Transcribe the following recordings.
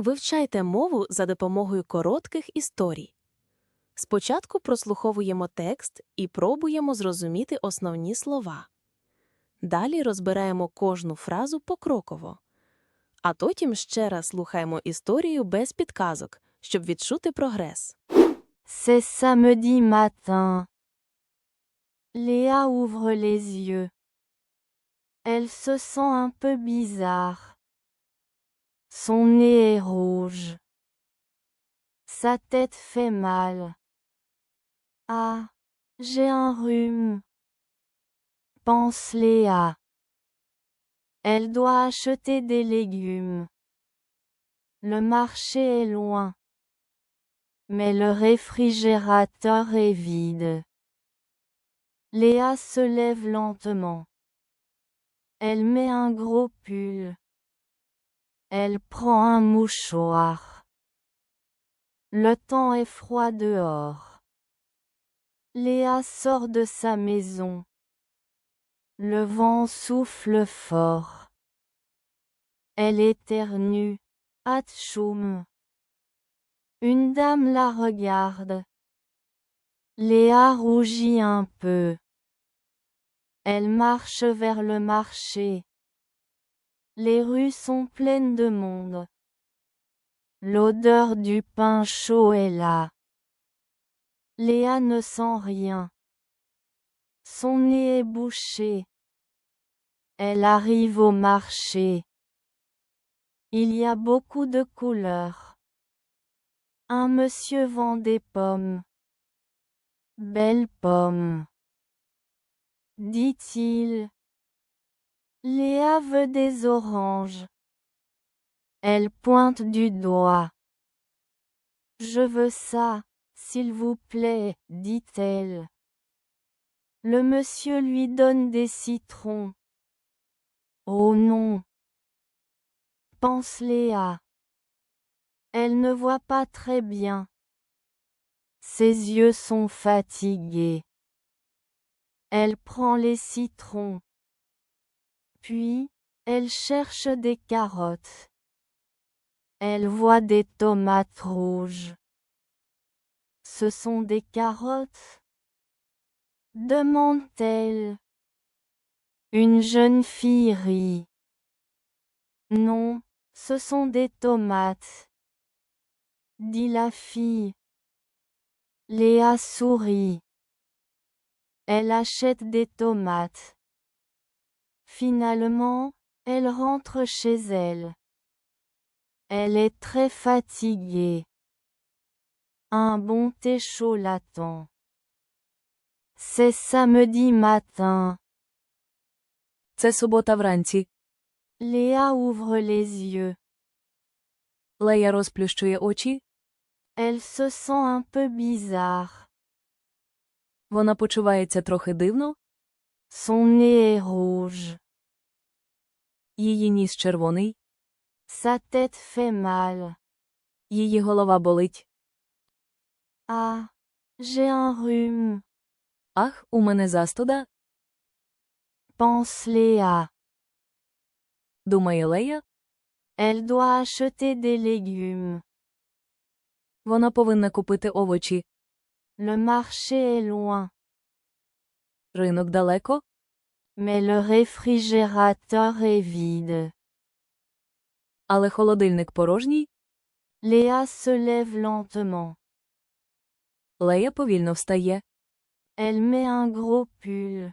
Вивчайте мову за допомогою коротких історій. Спочатку прослуховуємо текст і пробуємо зрозуміти основні слова. Далі розбираємо кожну фразу покроково. А потім ще раз слухаємо історію без підказок, щоб відчути прогрес. C'est samedi matin. Léa ouvre les yeux. Elle se sent un peu bizarre. Son nez est rouge. Sa tête fait mal. Ah, j'ai un rhume. Pense Léa. Elle doit acheter des légumes. Le marché est loin. Mais le réfrigérateur est vide. Léa se lève lentement. Elle met un gros pull. Elle prend un mouchoir. Le temps est froid dehors. Léa sort de sa maison. Le vent souffle fort. Elle éternue. Atchoum. Une dame la regarde. Léa rougit un peu. Elle marche vers le marché. Les rues sont pleines de monde. L'odeur du pain chaud est là. Léa ne sent rien. Son nez est bouché. Elle arrive au marché. Il y a beaucoup de couleurs. Un monsieur vend des pommes. Belles pommes. Dit-il. Léa veut des oranges. Elle pointe du doigt. Je veux ça, s'il vous plaît, dit-elle. Le monsieur lui donne des citrons. Oh non. Pense Léa. Elle ne voit pas très bien. Ses yeux sont fatigués. Elle prend les citrons. Puis, elle cherche des carottes. Elle voit des tomates rouges. Ce sont des carottes? demande-t-elle. Une jeune fille rit. Non, ce sont des tomates dit la fille. Léa sourit. Elle achète des tomates. Finalement, elle rentre chez elle. Elle est très fatiguée. Un bon thé chaud l'attend. C'est samedi matin. Це субота вранці. Léa ouvre les yeux. Лея розплющує очі. Elle se sent un peu bizarre. Вона почувається трохи дивно. Son nez est rouge. Її ніс червоний. Sa tête fait mal. Її голова болить. Ah, j'ai un rhume. Ах, у мене застуда, Pense Léa. думає Лея. Elle doit acheter des légumes. Вона повинна купити овочі. Le marché est loin. Ринок далеко, Mais le réfrigérateur est vide. але холодильник порожній. Léa se lève lentement. Лея повільно встає. Elle met un gros pull.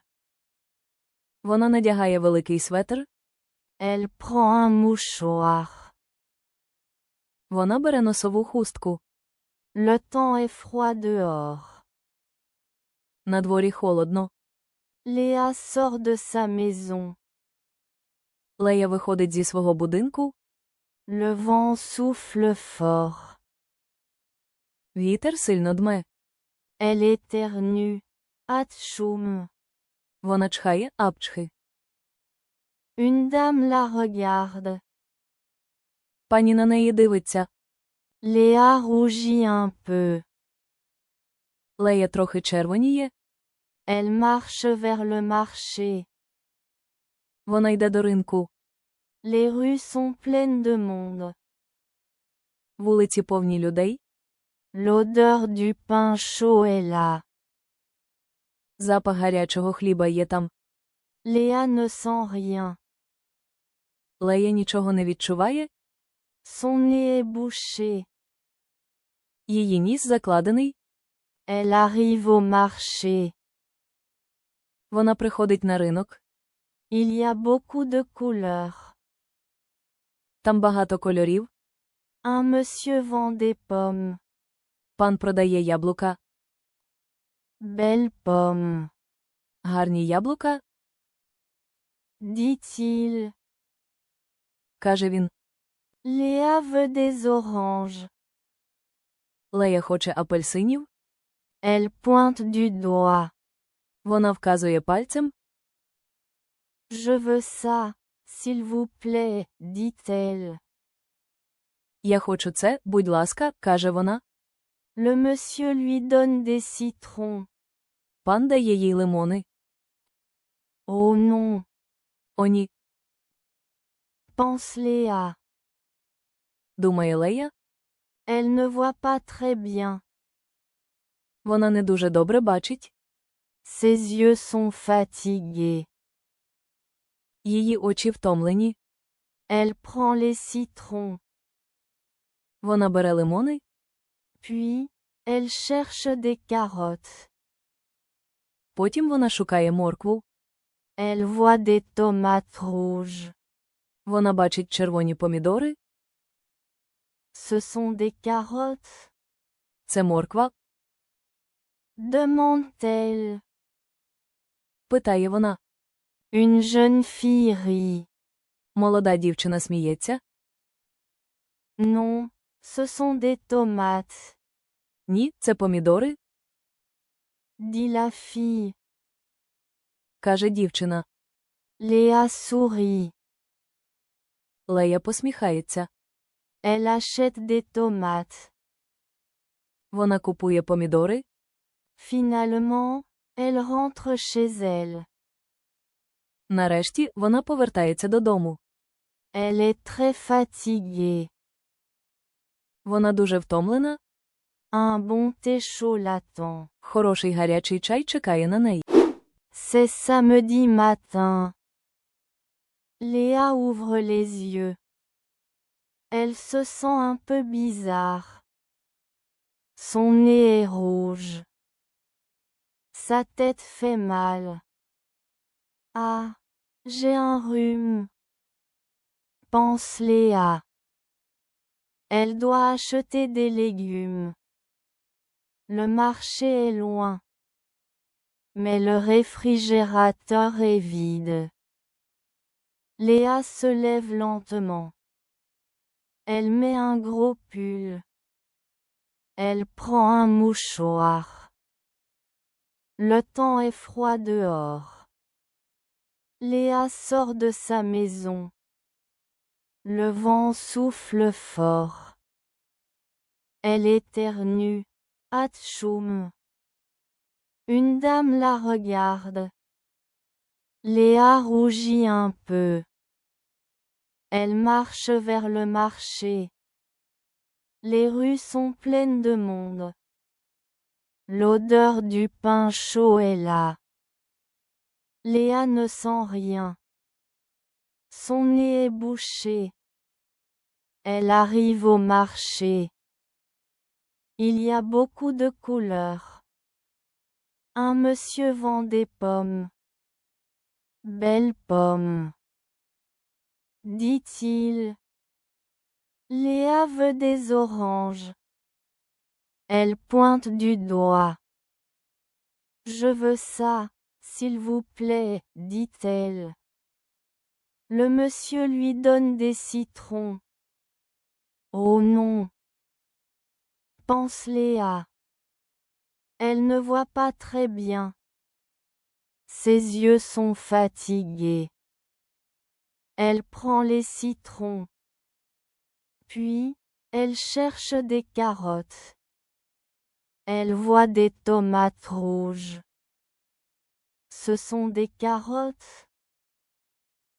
Вона надягає великий светр. Elle prend un mouchoir. Вона бере носову хустку. Le temps est froid dehors. На дворі холодно. Léa sort de sa maison. Лея виходить зі свого будинку. Le vent souffle fort. Вітер сильно дме. Elle éternue. Atchoum. Вона чхає апчхи. Une dame la regarde. Пані на неї дивиться. Léa rougit un peu. Лея трохи червоніє. Elle marche vers le marché. Вона йде до ринку. Les rues sont pleines de monde. Вулиці повні людей. L'odeur du pain chaud est là. Запах гарячого хліба є там. Léa ne sent rien. Лея нічого не відчуває. Son nez est bouché. Її ніс закладений. Elle arrive au marché. Вона приходить на ринок. Il y a beaucoup de couleurs. Там багато кольорів. Un monsieur vend des pommes. Пан продає яблука. Belles pommes. Гарні яблука, Dit-il. каже він. Léa veut des oranges. Лея хоче апельсинів. Elle pointe du doigt. Вона вказує пальцем. Je veux ça, s'il vous plaît, dit-elle. Я хочу це, будь ласка, каже вона. Le monsieur lui donne des citrons. Пан дає їй лимони. Oh non, О ні, pense Léa. думає Лея. Elle ne voit pas très bien. Вона не дуже добре бачить. Ses yeux sont fatigués. Її очі втомлені. Elle prend les citrons. Вона бере лимони, Puis, elle cherche des carottes. потім вона шукає моркву. Elle voit des tomates rouges. Вона бачить червоні помідори. Ce sont des carottes, Це морква. demande-t-elle. Питає вона. Une jeune fille rit. Молода дівчина сміється. Non, ce sont des tomates, Ні, це помідори, dit la fille. каже дівчина. Léa sourit. Лея посміхається. Elle achète des tomates. Вона купує помідори. Finalement, elle rentre chez elle. Нарешті вона повертається додому. Elle est très fatiguée. Вона дуже втомлена. Un bon thé chaud l'attend. Хороший гарячий чай чекає на неї. C'est samedi matin. Léa ouvre les yeux. Elle se sent un peu bizarre. Son nez est rouge. Sa tête fait mal. Ah, j'ai un rhume. Pense Léa. Elle doit acheter des légumes. Le marché est loin. Mais le réfrigérateur est vide. Léa se lève lentement. Elle met un gros pull. Elle prend un mouchoir. Le temps est froid dehors. Léa sort de sa maison. Le vent souffle fort. Elle éternue. Atchoum. Une dame la regarde. Léa rougit un peu. Elle marche vers le marché. Les rues sont pleines de monde. L'odeur du pain chaud est là. Léa ne sent rien. Son nez est bouché. Elle arrive au marché. Il y a beaucoup de couleurs. Un monsieur vend des pommes. Belles pommes. Dit-il. Léa veut des oranges. Elle pointe du doigt. Je veux ça, s'il vous plaît, dit-elle. Le monsieur lui donne des citrons. Oh non. Pense Léa. Elle ne voit pas très bien. Ses yeux sont fatigués. Elle prend les citrons. Puis, elle cherche des carottes. Elle voit des tomates rouges. Ce sont des carottes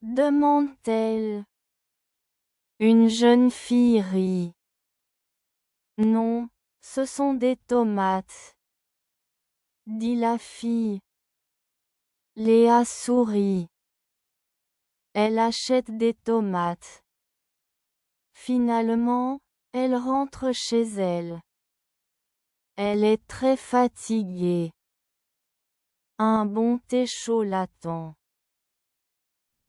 demande-t-elle. Une jeune fille rit. Non, ce sont des tomates. Dit la fille. Léa sourit. Elle achète des tomates. Finalement, elle rentre chez elle. Elle est très fatiguée. Un bon thé chaud l'attend.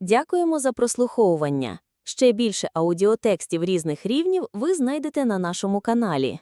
Дякуємо за прослуховування. Ще більше аудіотекстів різних рівнів ви знайдете на нашому каналі.